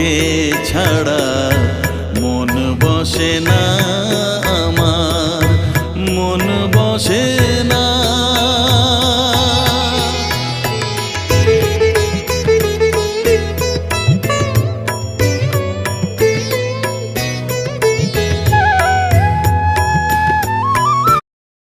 তোকে ছাড়া মন বসে না।